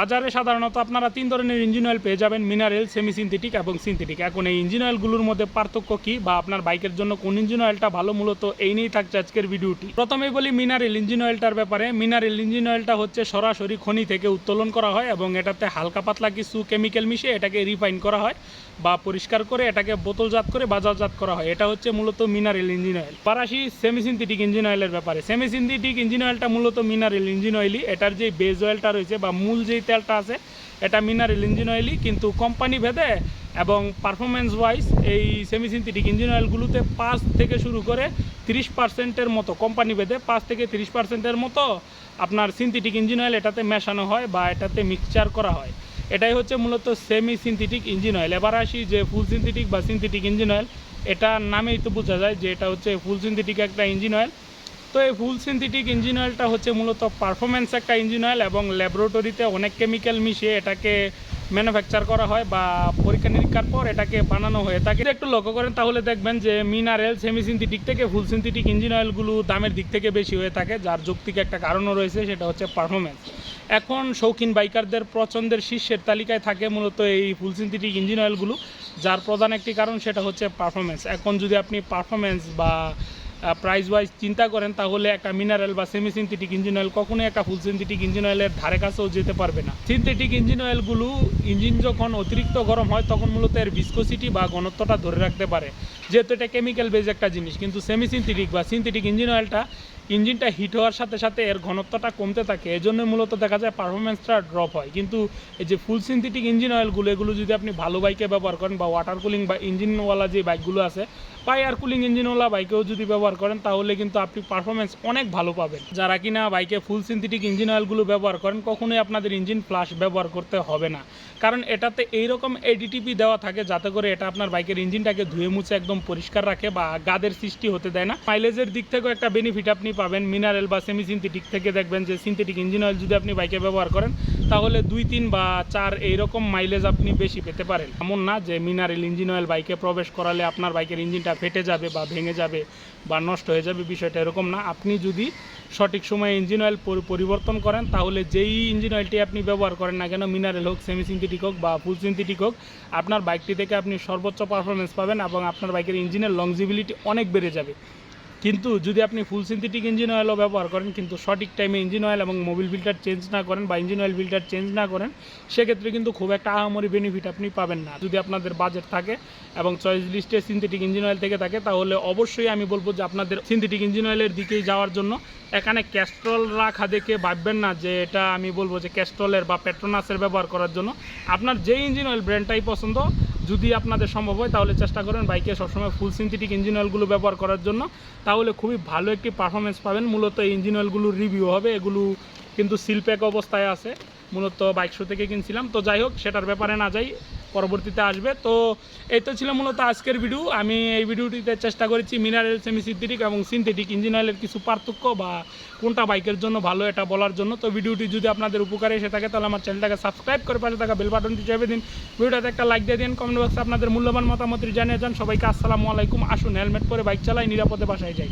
বাজারে সাধারণত আপনারা তিন ধরনের ইঞ্জিন অয়েল পেয়ে যাবেন মিনারেল সেমি সিনথেটিক এবং সিনথেটিক এখন এই ইঞ্জিন অয়েলগুলোর মধ্যে পার্থক্য কী বা আপনার বাইকের জন্য কোন ইঞ্জিন অয়েলটা ভালো? মূলত এই নিয়েই থাকছে আজকের ভিডিওটি। প্রথমেই বলি মিনারেল ইঞ্জিন অয়েলটার ব্যাপারে। মিনারেল ইঞ্জিন অয়েলটা হচ্ছে সরাসরি খনি থেকে উত্তোলন করা হয় এবং এটাতে হালকা পাতলা কিছু কেমিক্যাল মিশিয়ে এটাকে রিফাইন করা হয় বা পরিষ্কার করে এটাকে বোতলজাত করে বাজারজাত করা হয়। এটা হচ্ছে মূলত মিনারেল ইঞ্জিন অয়েল পারাসি সেমি সিনথেটিক ইঞ্জিন অয়েলের ব্যাপারে। সেমি সিনথেটিক ইঞ্জিন অয়েলটা মূলত মিনারেল ইঞ্জিন অয়েলই এটার যে বেজ অয়েলটা রয়েছে বা মূল যেই তেলটা আছে। এটা মিনারেল ইঞ্জিন অয়েলই, কিন্তু কোম্পানি ভেদে এবং পারফরমেন্স ওয়াইজ এই সেমি সিনথেটিক ইঞ্জিন অয়েলগুলোতে পাঁচ থেকে শুরু করে তিরিশ পার্সেন্টের মতো, কোম্পানি ভেদে পাঁচ থেকে তিরিশ পার্সেন্টের মতো আপনার সিনথেটিক ইঞ্জিন অয়েল এটাতে মেশানো হয় বা এটাতে মিক্সচার করা হয়। এটাই হচ্ছে মূলত সেমি সিনথেটিক ইঞ্জিন অয়েল। এবার আসি যে ফুল সিনথেটিক বা সিনথেটিক ইঞ্জিন অয়েল এটা নামেই তো বোঝা যায় যে এটা হচ্ছে ফুল সিনথেটিক একটা ইঞ্জিন অয়েল। তো এই ফুল সিনথেটিক ইঞ্জিন অয়েলটা হচ্ছে মূলত পারফরমেন্স একটা ইঞ্জিন অয়েল এবং ল্যাবরেটরিতে অনেক কেমিক্যাল মিশিয়ে এটাকে ম্যানুফ্যাকচার করা হয় বা পরীক্ষা নিরীক্ষার পর এটাকে বানানো হয়ে। থাকে একটু লক্ষ্য করেন তাহলে দেখবেন যে মিনারেল সেমি সিনথেটিক থেকে ফুল সিনথেটিক ইঞ্জিন অয়েলগুলো দামের দিক থেকে বেশি হয়ে থাকে, যার যৌক্তিক একটা কারণও রয়েছে, সেটা হচ্ছে পারফরমেন্স এখন শৌখিন বাইকারদের পছন্দের শীর্ষের তালিকায় থাকে মূলত এই ফুল সিনথেটিক ইঞ্জিন অয়েলগুলো যার প্রধান একটি কারণ সেটা হচ্ছে পারফরমেন্স এখন যদি আপনি পারফরমেন্স বা প্রাইস ওয়াইজ চিন্তা করেন, তাহলে একটা মিনারেল বা সেমি সিনথেটিক ইঞ্জিন অয়েল কখনোই একটা ফুল সিনথেটিক ইঞ্জিন অয়েলের ধারে কাছেও যেতে পারবে না। সিনথেটিক ইঞ্জিন অয়েলগুলো ইঞ্জিন যখন অতিরিক্ত গরম হয়, তখন মূলত এর ভিসকোসিটি বা ঘনত্বটা ধরে রাখতে পারে। যেহেতু এটা কেমিক্যাল বেজ একটা জিনিস, কিন্তু সেমি সিনথেটিক বা সিনথেটিক ইঞ্জিন অয়েলটা ইঞ্জিনটা হিট হওয়ার সাথে সাথে এর ঘনত্বটা কমতে থাকে, এজন্য মূলত দেখা যায় পারফরমেন্সটা ড্রপ হয়। কিন্তু এই যে ফুল সিনথেটিক ইঞ্জিন অয়েলগুলো এগুলো যদি আপনি ভালো বাইকে ব্যবহার করেন বা ওয়াটার কুলিং বা ইঞ্জিনওয়ালা যে বাইকগুলো আছে, বা এয়ার কুলিং ইঞ্জিনওয়ালা বাইকেও যদি ব্যবহার করেন, তাহলে কিন্তু আপনি পারফরমেন্স অনেক ভালো পাবেন। যারা কিনা বাইকে ফুল সিনথেটিক ইঞ্জিন অয়েলগুলো ব্যবহার করেন, কখনোই আপনাদের ইঞ্জিন ফ্লাশ ব্যবহার করতে হবে না। কারণ এটাতে এইরকম এডিটিপি দেওয়া থাকে, যাতে করে এটা আপনার বাইকের ইঞ্জিনটাকে ধুয়ে মুছে একদম পরিষ্কার রাখে বা গাদের সৃষ্টি হতে দেয় না। মাইলেজের দিক থেকেও একটা বেনিফিট আপনি পাবেন মিনারেল বা সেমি সিনথেটিক থেকে দেখবেন যে সিনথেটিক ইঞ্জিন অয়েল যদি আপনি বাইকে ব্যবহার করেন, তাহলে দুই, তিন বা চার এইরকম মাইলেজ আপনি বেশি পেতে পারেন। এমন না যে মিনারেল ইঞ্জিন অয়েল বাইকে প্রবেশ করালে আপনার বাইকের ইঞ্জিনটা ফেটে যাবে বা ভেঙে যাবে বা নষ্ট হয়ে যাবে, বিষয়টা এরকম না। আপনি যদি সঠিক সময়ে ইঞ্জিন অয়েল পরিবর্তন করেন, তাহলে যেই ইঞ্জিন অয়েলটি আপনি ব্যবহার করেন না কেন মিনারেল হোক সেমি সিনথেটিক হোক বা ফুল সিনথেটিক হোক, আপনার বাইকটি থেকে আপনি সর্বোচ্চ পারফরমেন্স পাবেন এবং আপনার বাইকের ইঞ্জিনের লংজিবিলিটি অনেক বেড়ে যাবে। কিন্তু যদি আপনি ফুল সিনথেটিক ইঞ্জিন অয়েলও ব্যবহার করেন, কিন্তু সঠিক টাইমে ইঞ্জিন অয়েল এবং মোবিল ফিল্টার চেঞ্জ না করেন বা ইঞ্জিন অয়েল ফিল্টার চেঞ্জ না করেন, সেক্ষেত্রে কিন্তু খুব একটা আহামরি বেনিফিট আপনি পাবেন না। যদি আপনাদের বাজেট থাকে এবং চয়েস লিস্টে সিনথেটিক ইঞ্জিন অয়েল থেকে থাকে, তাহলে অবশ্যই আমি বলব যে আপনাদের সিনথেটিক ইঞ্জিন অয়েলের দিকেই যাওয়ার জন্য এখানে ক্যাস্ট্রল রাখা দেখে ভাববেন না যে এটা আমি বলব যে ক্যাস্ট্রলের বা পেট্রোনাসের ব্যবহার করার জন্য। আপনার যে ইঞ্জিন অয়েল ব্র্যান্ডটাই পছন্দ যদি আপনাদের সম্ভব হয়, তাহলে চেষ্টা করেন বাইকে সবসময় ফুল সিনথেটিক ইঞ্জিন অয়েলগুলো ব্যবহার করার জন্য। তাহলে খুবই ভালো একটি পারফরমেন্স পাবেন। মূলত এই ইঞ্জিন অয়েলগুলোর রিভিউ হবে। এগুলো কিন্তু সিলপ্যাক অবস্থায় আছে। মূলত বাইক শো থেকে কিনছিলাম। তো যাই হোক, সেটার ব্যাপারে না যাই। পরবর্তীতে আসবে। তো এই তো ছিল মূলত আজকের ভিডিও আমি এই ভিডিওটিতে চেষ্টা করেছি মিনারেল সেমি সিনথেটিক এবং সিনথেটিক ইঞ্জিন অয়েলের কিছু পার্থক্য বা কোনটা বাইকের জন্য ভালো, এটা বলার জন্য। তো ভিডিওটি যদি আপনাদের উপকারে এসে থাকে, তাহলে আমার চ্যানেলটাকে সাবস্ক্রাইব করে পাশে থাকা বেল বাটনটি দিন। ভিডিওটাতে একটা লাইক দিয়ে দিন কমেন্ট বক্সে আপনাদের মূল্যবান মতামত জানিয়ে যান। সবাইকে আসসালামু আলাইকুম। আসুন হেলমেট পরে বাইক চালাই, নিরাপদে বাসায় যাই।